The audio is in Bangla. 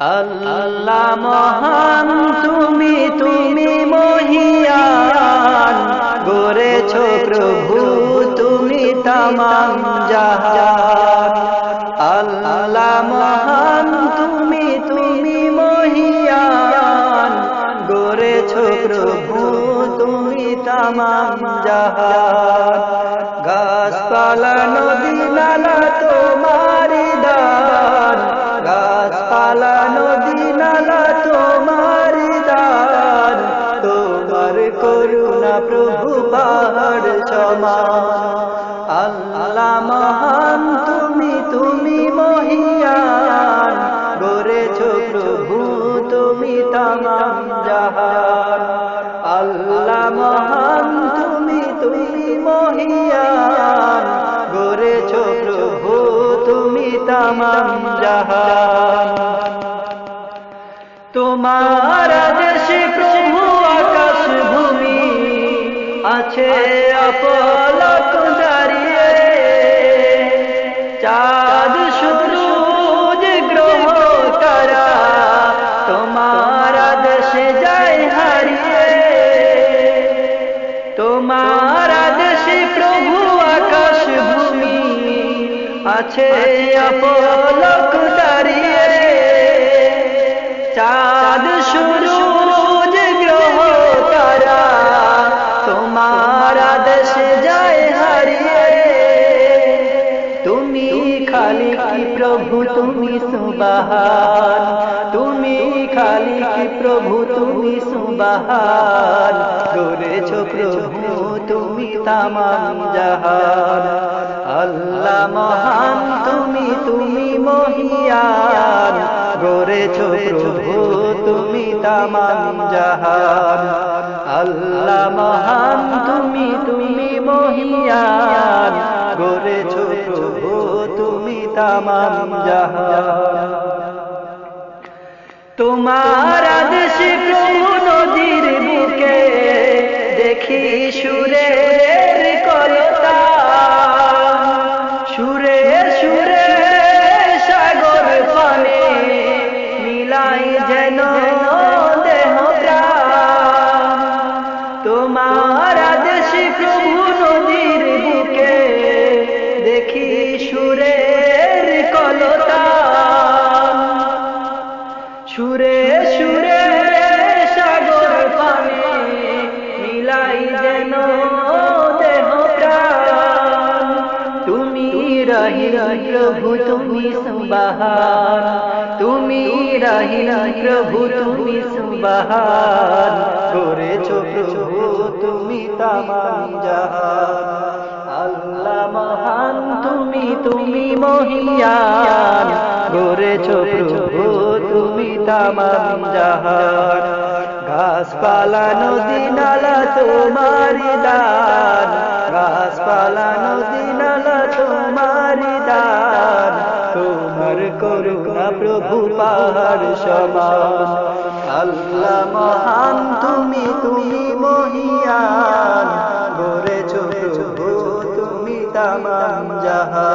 আল্লাহ মহান, তুমি তুমি মহিয়ান। গড়েছ প্রভু, তুমি তামাম জাহান। আল্লাহ মহান, তুমি তুমি মহিয়ান। গড়েছ প্রভু, তুমি তামাম জাহান। তোমার করুণা প্রভু পাহাড় সমান আল্লাহ মহান, তুমি তুমি মহিয়ান। গড়েছ প্রভু, তুমি তামাম জাহান। আল্লাহ মহান, তুমি তুমি মহিয়ান। গড়েছ প্রভু, তুমি তামাম জাহান। তোমার আকাশ ভূমি আছে অপলক দাঁড়িয়ে। চাঁদ সূরজ গ্রহ তারা তোমার দেশে যায় হারিয়ে। তুমি খালি কি প্রভু, তুমি সুবাহান। তুমি খালি কি প্রভু, তুমি সুবাহান। গড়েছ প্রভু তুমি তামাম জাহান। আল্লাহ মহান, তুমি তুমি মহিয়ান। গড়েছ প্রভু, তুমি তামাম জাহান। আল্লাহ মহান, তুমি তুমি মহিয়ান। গড়েছ প্রভু, তুমি তামাম জাহান। তোমার দেখি সুরের কলতা সুরে সুরে সাগর পানে মিলাই যেন দেহ তোমার আদেশে প্রভু নদীর বুকে দেখি সুরের কলতা। সুরে সুরে প্রভু, তুমি সুবাহান তুমি রহি প্রভু, তুমি সুবাহান করেছ প্রভু, তুমি আল্লাহ মহান, তুমি তুমি মহিয়ান গড়েছ প্রভু, তুমি তামাম গাছপালা, নদী, নালা, তোমারি দান। গাছপালা, নদী নালা করো না প্রভু পাহার সমাস আল্লাহ মহান, তুমি তুমি মহিয়ান। গড়েছ প্রভু, তুমি তামাম যাহা